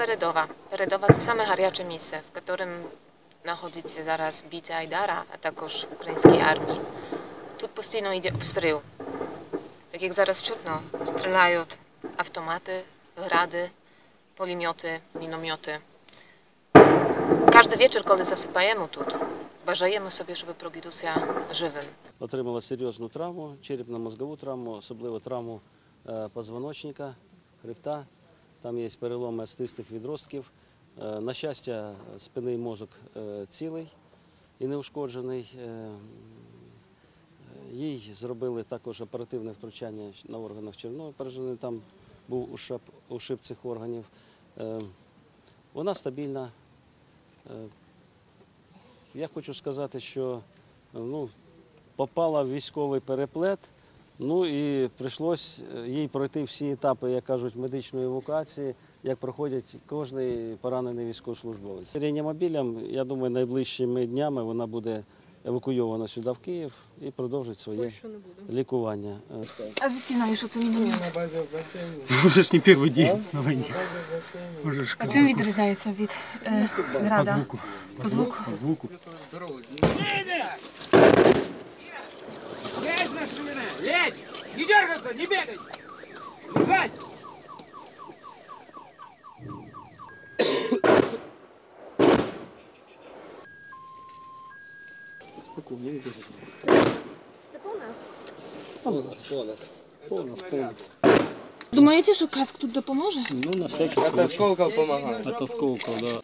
Передова. Передова це саме гаряче місце, в котором знаходиться зараз бійця Айдара, а також української армії. Тут постійно йде обстріл. Так як зараз чутно, стріляють автомати, гради, пулемети, міномети. Кожен вечір, коли засипаємо тут, бажаємо собі, щоб прокидався живим. Отримала серйозну травму, черепно-мозгову травму, особливо травму е, позвоночника, хребта. Там є переломи стистих відростків. Е, На щастя, спинний мозок е, цілий і неушкоджений. Е, Їй зробили також оперативне втручання на органах червної порожнини. Там був ушиб, ушиб цих органів. Вона стабільна. Я хочу сказати, що ну, попала в військовий переплет. Ну і прийшлось е, їй пройти всі етапи, як кажуть, медичної евакуації, як проходять кожний поранений військовослужбовець. Реанімобілем, я думаю, найближчими днями вона буде евакуйована сюди в Київ і продовжить своє лікування. Е, А звідки знаєш, що це міномет? Уже ж не первый день на войне. Уже ж А чим відрізняється від е, по звуку. По звуку? По звуку. Не дергаться, не бегай! Лежать! Думаєте, що каск тут допоможе? Ну, на всякий От осколков помогает. От осколков, да.